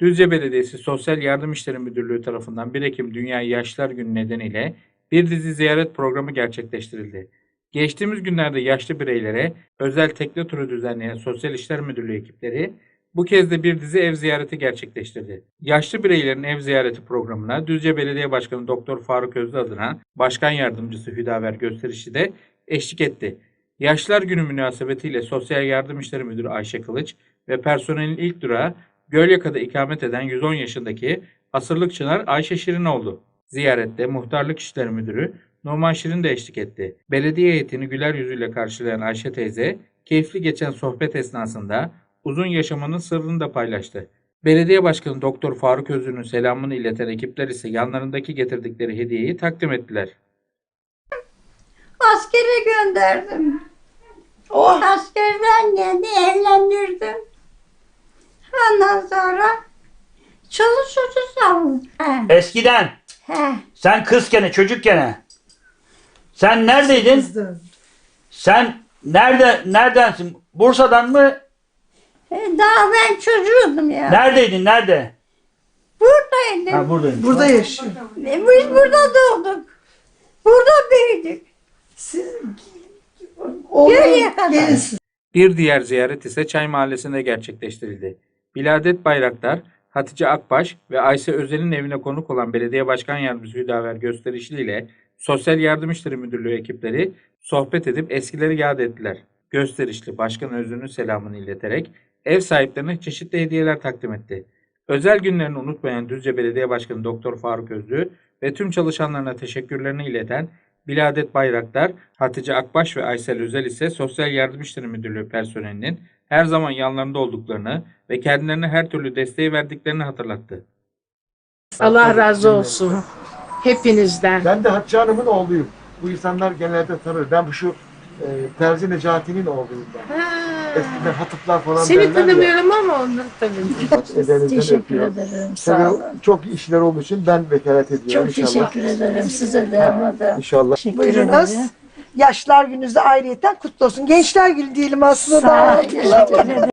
Düzce Belediyesi Sosyal Yardım İşleri Müdürlüğü tarafından 1 Ekim Dünya Yaşlılar Günü nedeniyle bir dizi ziyaret programı gerçekleştirildi. Geçtiğimiz günlerde yaşlı bireylere özel tekne turu düzenleyen Sosyal İşler Müdürlüğü ekipleri bu kez de bir dizi ev ziyareti gerçekleştirdi. Yaşlı bireylerin ev ziyareti programına Düzce Belediye Başkanı Doktor Faruk Özlü adına Başkan Yardımcısı Hüdaver Gösterişi de eşlik etti. Yaşlılar Günü münasebetiyle Sosyal Yardım İşleri Müdürü Ayşe Kılıç ve personelin ilk durağı Gölyaka'da ikamet eden 110 yaşındaki Asırlık Çınar Ayşe Şirin oldu. Ziyarette Muhtarlık İşleri Müdürü Numan Şirin de eşlik etti. Belediye heyetini güler yüzüyle karşılayan Ayşe teyze, keyifli geçen sohbet esnasında uzun yaşamanın sırrını da paylaştı. Belediye Başkanı Doktor Faruk Özlü'nün selamını ileten ekipler ise yanlarındaki getirdikleri hediyeyi takdim ettiler. Askere gönderdim. Oh. Askerden geldi evlendirdim. Ondan sonra çoluk çocuk savun. He, Eskiden he. sen kızken çocukken sen neredeydin? Sen nerede neredensin? Bursa'dan mı? E, Daha ben çocuğum ya. Neredeydin? Nerede? Buradaydım. Ha buradayım. Burada yaşıyor. E, Biz burada doğduk. Burada büyüdük. Geriye kadar. Gerisi. Bir diğer ziyaret ise Çay Mahallesi'nde gerçekleştirildi. Biladet Bayraktar, Hatice Akbaş ve Ayşe Özel'in evine konuk olan Belediye Başkan Yardımcısı Hüdaver Gösterişli ile Sosyal Yardım İşleri Müdürlüğü ekipleri sohbet edip eskileri yad ettiler. Gösterişli Başkan Özlü'nün selamını ileterek ev sahiplerine çeşitli hediyeler takdim etti. Özel günlerini unutmayan Düzce Belediye Başkanı Doktor Faruk Özlü ve tüm çalışanlarına teşekkürlerini ileten Biladet Bayraktar, Hatice Akbaş ve Aysel Özel ise Sosyal Yardım İşleri Müdürlüğü personelinin her zaman yanlarında olduklarını ve kendilerine her türlü desteği verdiklerini hatırlattı. Allah razı olsun hepinizden. Ben de Hatice Hanım'ın oğluyum. Bu insanlar genelde tanır. Ben bu şu e, Terzi Necati'nin oğluyum ben. Eskiden hatıplar falan Seni tanımıyorum ama onları tanıyorum. Ellerinizden Teşekkür öpüyor. ederim. Sağ Tabii olun. çok işler olduğu için ben vekalet ediyorum Çok inşallah. teşekkür ederim. Size de da. İnşallah. Buyurunuz. Yaşlar gününüzde ayrıyeten kutlu olsun. Gençler günü diyelim aslında. Sağ daha. olun. Teşekkür ederim.